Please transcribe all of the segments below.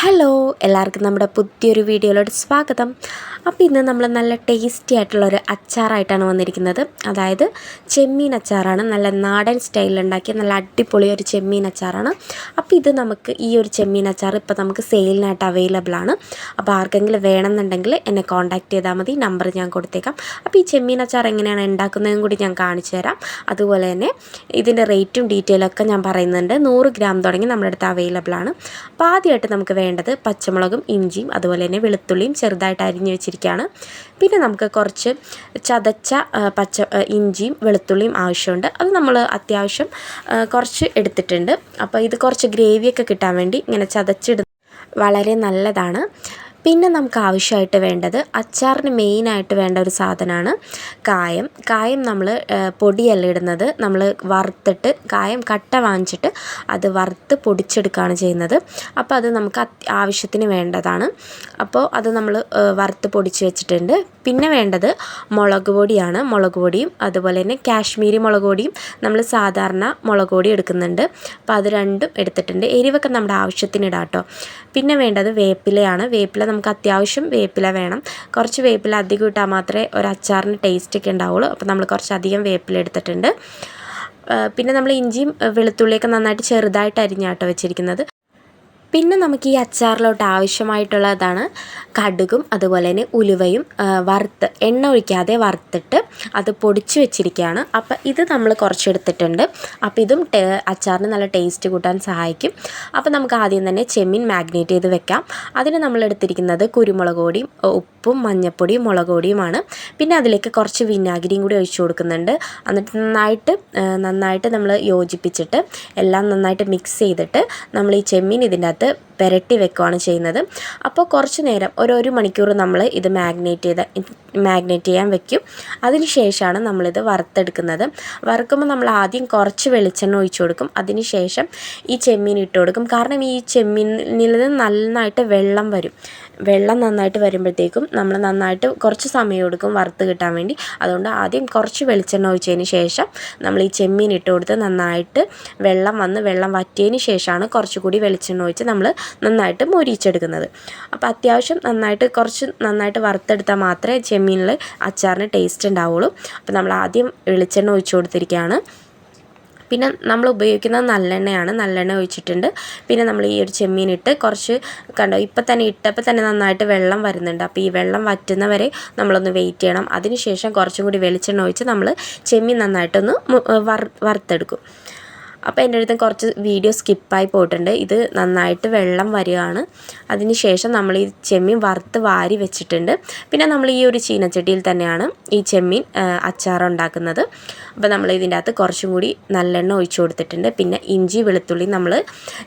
Hello എല്ലാവർക്കും നമ്മുടെ പുതിയൊരു വീഡിയോയിലോട്ട് സ്വാഗതം. അപ്പോൾ ഇന്ന് നമ്മൾ നല്ല ടേസ്റ്റി ആയിട്ടുള്ള ഒരു അച്ചാറായിട്ടാണ് വന്നിരിക്കുന്നത്. അതായത് ചെമ്മീൻ അച്ചാറാണ്. നല്ല നാടൻ സ്റ്റൈലിൽ ഉണ്ടാക്കിയ നല്ല അടിപൊളി ഒരു ചെമ്മീൻ അച്ചാറാണ്. അപ്പോൾ ഇത് നമുക്ക് ഈ ഒരു ചെമ്മീൻ അച്ചാർ ഇപ്പോൾ നമുക്ക് സെയിലിനായിട്ട് അവൈലബിൾ ആണ്. അപ്പോൾ ആർക്കെങ്കിലും വേണമെന്നുണ്ടെങ്കിൽ എന്നെ കോൺടാക്ട് ചെയ്താൽ മതി. നമ്പർ ഞാൻ കൊടുത്തേക്കാം. അപ്പോൾ ഈ ചെമ്മീൻ അച്ചാർ എങ്ങനെയാണ് ഉണ്ടാക്കുന്നതെന്നും കൂടി ഞാൻ കാണിച്ചു തരാം. അതുപോലെ തന്നെ ഇതിന്റെ റേറ്റും ഡീറ്റെയിലും ഒക്കെ ഞാൻ പറയുന്നുണ്ട്. നൂറ് ഗ്രാം തുടങ്ങി നമ്മുടെ അടുത്ത് അവൈലബിൾ ആണ്. അപ്പോൾ ആദ്യമായിട്ട് നമുക്ക് വേണ്ടത് പച്ചമുളകും ഇഞ്ചിയും അതുപോലെ തന്നെ വെളുത്തുള്ളിയും ചെറുതായിട്ട് അരിഞ്ഞു വെച്ചിരിക്കുകയാണ്. പിന്നെ നമുക്ക് കുറച്ച് ചതച്ച പച്ച ഇഞ്ചിയും വെളുത്തുള്ളിയും ആവശ്യമുണ്ട്. അത് നമ്മൾ അത്യാവശ്യം കുറച്ച് എടുത്തിട്ടുണ്ട്. അപ്പോൾ ഇത് കുറച്ച് ഗ്രേവിയൊക്കെ കിട്ടാൻ വേണ്ടി ഇങ്ങനെ ചതച്ചെടുത്ത് വളരെ നല്ലതാണ്. പിന്നെ നമുക്ക് ആവശ്യമായിട്ട് വേണ്ടത് അച്ചാറിന് മെയിനായിട്ട് വേണ്ട ഒരു സാധനമാണ് കായം. കായം നമ്മൾ പൊടിയല്ല ഇടുന്നത്. നമ്മൾ വറുത്തിട്ട് കായം കട്ട വാങ്ങിച്ചിട്ട് അത് വറുത്ത് പൊടിച്ചെടുക്കുകയാണ് ചെയ്യുന്നത്. അപ്പോൾ അത് നമുക്ക് ആവശ്യത്തിന് വേണ്ടതാണ്. അപ്പോൾ അത് നമ്മൾ വറുത്ത് പൊടിച്ച് വെച്ചിട്ടുണ്ട്. പിന്നെ വേണ്ടത് മുളക് പൊടിയാണ്. മുളക് പൊടിയും അതുപോലെ തന്നെ കാശ്മീരി മുളക് പൊടിയും നമ്മൾ സാധാരണ മുളക് പൊടി എടുക്കുന്നുണ്ട്. അപ്പോൾ അത് രണ്ടും എടുത്തിട്ടുണ്ട്. എരിവൊക്കെ നമ്മുടെ ആവശ്യത്തിന് ഇടാം കേട്ടോ പിന്നെ വേണ്ടത് വേപ്പിലയാണ്. വേപ്പില നമുക്ക് അത്യാവശ്യം വേപ്പില വേണം. കുറച്ച് വേപ്പില അധികം ഇട്ടാൽ മാത്രമേ ഒരു അച്ചാറിന് ടേസ്റ്റ് ഒക്കെ ഉണ്ടാവുള്ളൂ. അപ്പോൾ നമ്മൾ കുറച്ച് അധികം വേപ്പില എടുത്തിട്ടുണ്ട്. പിന്നെ നമ്മൾ ഇഞ്ചിയും വെളുത്തുള്ളിയൊക്കെ നന്നായിട്ട് ചെറുതായിട്ട് അരിഞ്ഞാട്ടോ വെച്ചിരിക്കുന്നത്. പിന്നെ നമുക്ക് ഈ അച്ചാറിലോട്ട് ആവശ്യമായിട്ടുള്ളതാണ് കടുകും അതുപോലെ തന്നെ ഉലുവയും വറുത്ത് എണ്ണ ഒഴിക്കാതെ വറുത്തിട്ട് അത് പൊടിച്ച് വെച്ചിരിക്കുകയാണ്. അപ്പോൾ ഇത് നമ്മൾ കുറച്ചെടുത്തിട്ടുണ്ട്. അപ്പോൾ ഇതും അച്ചാറിന് നല്ല ടേസ്റ്റ് കൂട്ടാൻ സഹായിക്കും. അപ്പോൾ നമുക്ക് ആദ്യം തന്നെ ചെമ്മീൻ മാഗ്നേറ്റ് ചെയ്ത് വെക്കാം. അതിന് നമ്മൾ എടുത്തിരിക്കുന്നത് കുരുമുളക് പൊടിയും ഉപ്പും മഞ്ഞൾപ്പൊടിയും മുളക് പൊടിയുമാണ്. പിന്നെ അതിലേക്ക് കുറച്ച് വിനാഗിരിയും കൂടി ഒഴിച്ചു കൊടുക്കുന്നുണ്ട്. എന്നിട്ട് നന്നായിട്ട് നന്നായിട്ട് നമ്മൾ യോജിപ്പിച്ചിട്ട് എല്ലാം നന്നായിട്ട് മിക്സ് ചെയ്തിട്ട് നമ്മൾ ഈ ചെമ്മീൻ ഇതിന്റെ അകത്ത് പുരട്ടി വെക്കുകയാണ് ചെയ്യുന്നത്. അപ്പോൾ കുറച്ച് നേരം ഒരു ഒരു മണിക്കൂർ നമ്മൾ ഇത് മാഗ്നേറ്റ് ചെയ്ത് മാഗ്നേറ്റ് ചെയ്യാൻ വെക്കും. അതിന് ശേഷമാണ് നമ്മളിത് വറുത്തെടുക്കുന്നത്. വറുക്കുമ്പോൾ നമ്മൾ ആദ്യം കുറച്ച് വെളിച്ചെണ്ണ ഒഴിച്ചു കൊടുക്കും. അതിന് ശേഷം ഈ ചെമ്മീൻ ഇട്ട് കൊടുക്കും. കാരണം ഈ ചെമ്മീനിൽ നിന്ന് നന്നായിട്ട് വെള്ളം വരും. വെള്ളം നന്നായിട്ട് വരുമ്പോഴത്തേക്കും നമ്മൾ നന്നായിട്ട് കുറച്ച് സമയം എടുക്കും വറുത്ത് കിട്ടാൻ വേണ്ടി. അതുകൊണ്ട് ആദ്യം കുറച്ച് വെളിച്ചെണ്ണ ഒഴിച്ചതിന് ശേഷം നമ്മൾ ഈ ചെമ്മീൻ ഇട്ട് കൊടുത്ത് നന്നായിട്ട് വെള്ളം വന്ന് വെള്ളം വറ്റിയതിന് ശേഷമാണ് കുറച്ചുകൂടി വെളിച്ചെണ്ണ ഒഴിച്ച് നമ്മൾ നന്നായിട്ട് മൊരിച്ചെടുക്കുന്നത് അപ്പോൾ അത്യാവശ്യം നന്നായിട്ട് കുറച്ച് നന്നായിട്ട് വറുത്തെടുത്താൽ മാത്രമേ ചെമ്മീനിൽ അച്ചാറിന് ടേസ്റ്റ് ഉണ്ടാവുള്ളൂ. അപ്പോൾ നമ്മൾ ആദ്യം വെളിച്ചെണ്ണ ഒഴിച്ചു കൊടുത്തിരിക്കുകയാണ്. പിന്നെ നമ്മൾ ഉപയോഗിക്കുന്നത് നല്ലെണ്ണയാണ്. നല്ലെണ്ണ ഒഴിച്ചിട്ടുണ്ട്. പിന്നെ നമ്മൾ ഈ ഒരു ചെമ്മീൻ ഇട്ട് കുറച്ച് കണ്ടോ ഇപ്പം തന്നെ ഇട്ടപ്പോൾ തന്നെ നന്നായിട്ട് വെള്ളം വരുന്നുണ്ട്. അപ്പോൾ ഈ വെള്ളം വറ്റുന്നവരെ നമ്മളൊന്ന് വെയിറ്റ് ചെയ്യണം. അതിനുശേഷം കുറച്ചും കൂടി വെളിച്ചെണ്ണ ഒഴിച്ച് നമ്മൾ ചെമ്മീൻ നന്നായിട്ടൊന്ന് വറുത്തെടുക്കും. അപ്പോൾ എന്റെ അടുത്ത് കുറച്ച് വീഡിയോ സ്കിപ്പായി പോയിട്ടുണ്ട്. ഇത് നന്നായിട്ട് വെള്ളം വരികയാണ്. അതിന് ശേഷം നമ്മൾ ഈ ചെമ്മീൻ വറുത്ത് വാരി വെച്ചിട്ടുണ്ട്. പിന്നെ നമ്മൾ ഈ ഒരു ചീനച്ചട്ടിയിൽ തന്നെയാണ് ഈ ചെമ്മീൻ അച്ചാറുണ്ടാക്കുന്നത് അപ്പോൾ നമ്മൾ ഇതിന്റെ അകത്ത് കുറച്ചും കൂടി നല്ലെണ്ണ ഒഴിച്ചു കൊടുത്തിട്ടുണ്ട്. പിന്നെ ഇഞ്ചി വെളുത്തുള്ളി നമ്മൾ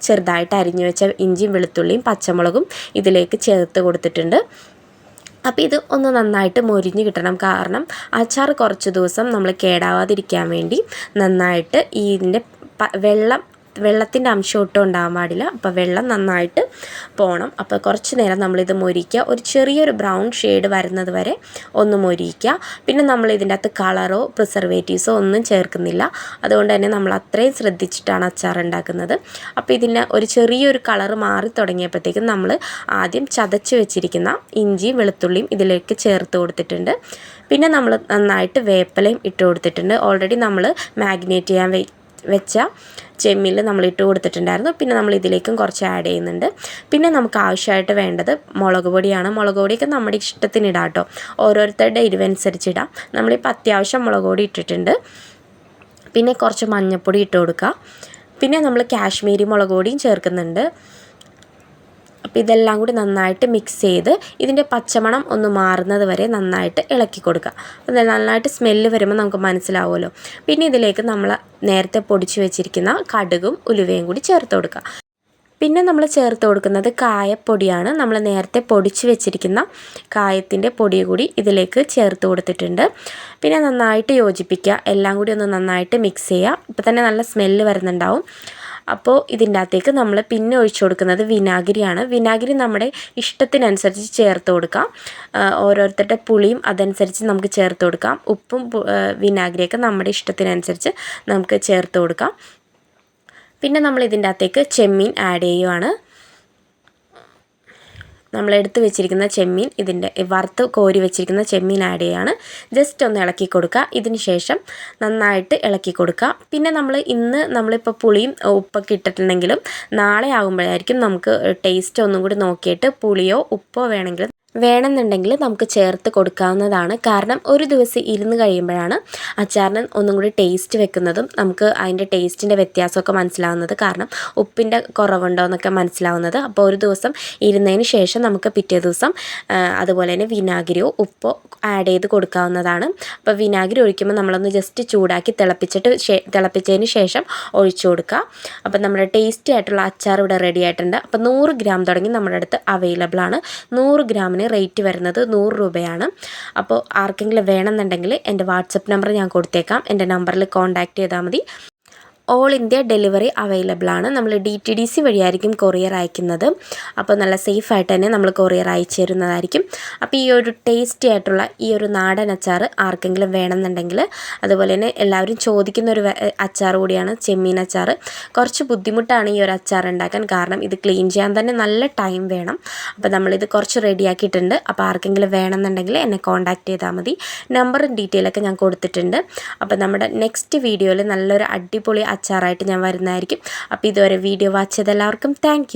ചെറുതായിട്ട് അരിഞ്ഞു വെച്ച ഇഞ്ചിയും വെളുത്തുള്ളിയും പച്ചമുളകും ഇതിലേക്ക് ചേർത്ത് കൊടുത്തിട്ടുണ്ട്. അപ്പോൾ ഇത് ഒന്ന് നന്നായിട്ട് മൊരിഞ്ഞ് കിട്ടണം. കാരണം അച്ചാർ കുറച്ച് ദിവസം നമ്മൾ കേടാവാതിരിക്കാൻ വേണ്ടി നന്നായിട്ട് ഇതിന്റെ വെള്ളം വെള്ളത്തിന്റെ അംശം ഒട്ടും ഉണ്ടാകാൻ പാടില്ല. അപ്പോൾ വെള്ളം നന്നായിട്ട് പോകണം അപ്പോൾ കുറച്ച് നേരം നമ്മളിത് മൊരിക്കുക ഒരു ചെറിയൊരു ബ്രൗൺ ഷെയ്ഡ് വരുന്നത് വരെ ഒന്ന് മൊരിക്കുക പിന്നെ നമ്മൾ ഇതിന്റെ അകത്ത് കളറോ പ്രിസർവേറ്റീവ്സോ ഒന്നും ചേർക്കുന്നില്ല. അതുകൊണ്ട് തന്നെ നമ്മൾ അത്രയും ശ്രദ്ധിച്ചിട്ടാണ് അച്ചാർ ഉണ്ടാക്കുന്നത്. അപ്പോൾ ഇതിന് ഒരു ചെറിയൊരു കളർ മാറി തുടങ്ങിയപ്പോഴത്തേക്കും നമ്മൾ ആദ്യം ചതച്ച് വെച്ചിരിക്കുന്ന ഇഞ്ചിയും വെളുത്തുള്ളിയും ഇതിലേക്ക് ചേർത്ത് കൊടുത്തിട്ടുണ്ട്. പിന്നെ നമ്മൾ നന്നായിട്ട് വേപ്പലയും ഇട്ട് കൊടുത്തിട്ടുണ്ട്. ഓൾറെഡി നമ്മൾ മാഗ്നേറ്റ് ചെയ്യാൻ വെച്ച ചെമ്മിൽ നമ്മൾ ഇട്ട് കൊടുത്തിട്ടുണ്ടായിരുന്നു. പിന്നെ നമ്മൾ ഇതിലേക്കും കുറച്ച് ആഡ് ചെയ്യുന്നുണ്ട്. പിന്നെ നമുക്ക് ആവശ്യമായിട്ട് വേണ്ടത് മുളക് പൊടിയാണ്. മുളക് പൊടിയൊക്കെ നമ്മുടെ ഇഷ്ടത്തിന് ഇടാം കേട്ടോ. ഓരോരുത്തരുടെ എരിവനുസരിച്ച് ഇടാം. നമ്മളിപ്പോൾ അത്യാവശ്യം മുളക് പൊടി ഇട്ടിട്ടുണ്ട്. പിന്നെ കുറച്ച് മഞ്ഞൾപ്പൊടി ഇട്ട് കൊടുക്കുക പിന്നെ നമ്മൾ കാശ്മീരി മുളക് പൊടിയും ചേർക്കുന്നുണ്ട്. അപ്പോൾ ഇതെല്ലാം കൂടി നന്നായിട്ട് മിക്സ് ചെയ്ത് ഇതിന്റെ പച്ചമണം ഒന്ന് മാറുന്നത് വരെ നന്നായിട്ട് ഇളക്കി കൊടുക്കുക. അപ്പോൾ നന്നായിട്ട് സ്മെല്ല് വരുമ്പോൾ നമുക്ക് മനസ്സിലാവുമല്ലോ. പിന്നെ ഇതിലേക്ക് നമ്മൾ നേരത്തെ പൊടിച്ച് വെച്ചിരിക്കുന്ന കടുകും ഉലുവയും കൂടി ചേർത്ത് കൊടുക്കുക. പിന്നെ നമ്മൾ ചേർത്ത് കൊടുക്കുന്നത് കായപ്പൊടിയാണ്. നമ്മൾ നേരത്തെ പൊടിച്ച് വെച്ചിരിക്കുന്ന കായത്തിന്റെ പൊടി കൂടി ഇതിലേക്ക് ചേർത്ത് കൊടുത്തിട്ടുണ്ട്. പിന്നെ നന്നായിട്ട് യോജിപ്പിക്കുക. എല്ലാം കൂടി ഒന്ന് നന്നായിട്ട് മിക്സ് ചെയ്യുക. ഇപ്പം തന്നെ നല്ല സ്മെല്ല് വരുന്നുണ്ടാവും. അപ്പോൾ ഇതിന്റെ അകത്തേക്ക് നമ്മൾ പിന്നെ ഒഴിച്ചു കൊടുക്കുന്നത് വിനാഗിരിയാണ്. വിനാഗിരി നമ്മുടെ ഇഷ്ടത്തിനനുസരിച്ച് ചേർത്ത് കൊടുക്കാം. ഓരോരുത്തരുടെ പുളിയും അതനുസരിച്ച് നമുക്ക് ചേർത്ത് കൊടുക്കാം. ഉപ്പും വിനാഗിരിയൊക്കെ നമ്മുടെ ഇഷ്ടത്തിനനുസരിച്ച് നമുക്ക് ചേർത്ത് കൊടുക്കാം. പിന്നെ നമ്മൾ ഇതിന്റെ അകത്തേക്ക് ചെമ്മീൻ ആഡ് ചെയ്യുവാണ്. നമ്മൾ എടുത്തു വെച്ചിരിക്കുന്ന ചെമ്മീൻ ഇതിന്റെ വറുത്ത് കോരി വെച്ചിരിക്കുന്ന ചെമ്മീൻ ആഡ് ചെയ്യാണ്. ജസ്റ്റ് ഒന്ന് ഇളക്കി കൊടുക്കുക. ഇതിന് ശേഷം നന്നായിട്ട് ഇളക്കി കൊടുക്കുക. പിന്നെ നമ്മൾ ഇന്ന് നമ്മളിപ്പോൾ പുളിയും ഉപ്പൊക്കെ ഇട്ടിട്ടുണ്ടെങ്കിലും നാളെ ആകുമ്പോഴായിരിക്കും നമുക്ക് ടേസ്റ്റ് ഒന്നും കൂടി നോക്കിയിട്ട് പുളിയോ ഉപ്പോ വേണമെങ്കിൽ വേണമെന്നുണ്ടെങ്കിൽ നമുക്ക് ചേർത്ത് കൊടുക്കാവുന്നതാണ്. കാരണം ഒരു ദിവസം ഇരുന്ന് കഴിയുമ്പോഴാണ് അച്ചാറിന് ഒന്നും കൂടി ടേസ്റ്റ് വെക്കുന്നതും നമുക്ക് അതിന്റെ ടേസ്റ്റിന്റെ വ്യത്യാസമൊക്കെ മനസ്സിലാവുന്നത്. കാരണം ഉപ്പിന്റെ കുറവുണ്ടോ എന്നൊക്കെ മനസ്സിലാവുന്നത്. അപ്പോൾ ഒരു ദിവസം ഇരുന്നതിന് ശേഷം നമുക്ക് പിറ്റേ ദിവസം അതുപോലെ തന്നെ വിനാഗിരിയോ ഉപ്പോ ആഡ് ചെയ്ത് കൊടുക്കാവുന്നതാണ്. അപ്പോൾ വിനാഗിരി ഒഴിക്കുമ്പോൾ നമ്മളൊന്ന് ജസ്റ്റ് ചൂടാക്കി തിളപ്പിച്ചിട്ട് തിളപ്പിച്ചതിന് ശേഷം ഒഴിച്ചു കൊടുക്കുക. അപ്പോൾ നമ്മുടെ ടേസ്റ്റി ആയിട്ടുള്ള അച്ചാർ ഇവിടെ റെഡി ആയിട്ടുണ്ട്. അപ്പോൾ നൂറ് ഗ്രാം തുടങ്ങി നമ്മുടെ അടുത്ത് അവൈലബിൾ ആണ്. നൂറ് ഗ്രാമിന് റേറ്റ് വരുന്നത് നൂറ് രൂപയാണ്. അപ്പോൾ ആർക്കെങ്കിലും വേണമെന്നുണ്ടെങ്കിൽ എന്റെ വാട്സപ്പ് നമ്പർ ഞാൻ കൊടുത്തേക്കാം. എന്റെ നമ്പറിൽ കോൺടാക്റ്റ് ചെയ്താൽ മതി. ഓൾ ഇന്ത്യ ഡെലിവറി അവൈലബിൾ ആണ്. നമ്മൾ ഡി ടി ഡി സി വഴിയായിരിക്കും കൊറിയർ അയക്കുന്നത്. അപ്പോൾ നല്ല സേഫ് ആയിട്ട് തന്നെ നമ്മൾ കൊറിയർ അയച്ചു തരുന്നതായിരിക്കും അപ്പോൾ ഈ ഒരു ടേസ്റ്റി ആയിട്ടുള്ള ഈ ഒരു നാടൻ അച്ചാർ ആർക്കെങ്കിലും വേണമെന്നുണ്ടെങ്കിൽ അതുപോലെ തന്നെ എല്ലാവരും ചോദിക്കുന്ന ഒരു അച്ചാർ കൂടിയാണ് ചെമ്മീൻ അച്ചാർ കുറച്ച് ബുദ്ധിമുട്ടാണ് ഈ ഒരു അച്ചാർ ഉണ്ടാക്കാൻ കാരണം ഇത് ക്ലീൻ ചെയ്യാൻ തന്നെ നല്ല ടൈം വേണം. അപ്പോൾ നമ്മളിത് കുറച്ച് റെഡിയാക്കിയിട്ടുണ്ട് അപ്പോൾ ആർക്കെങ്കിലും വേണമെന്നുണ്ടെങ്കിൽ എന്നെ കോൺടാക്ട് ചെയ്താൽ മതി. നമ്പറും ഡീറ്റെയിലൊക്കെ ഞാൻ കൊടുത്തിട്ടുണ്ട്. അപ്പോൾ നമ്മുടെ നെക്സ്റ്റ് വീഡിയോയിൽ നല്ലൊരു അടിപൊളി അച്ചാറായിട്ട് ഞാൻ വരുന്നതായിരിക്കും. അപ്പോൾ ഇതുവരെ വീഡിയോ വാച്ച് ചെയ്ത എല്ലാവർക്കും താങ്ക്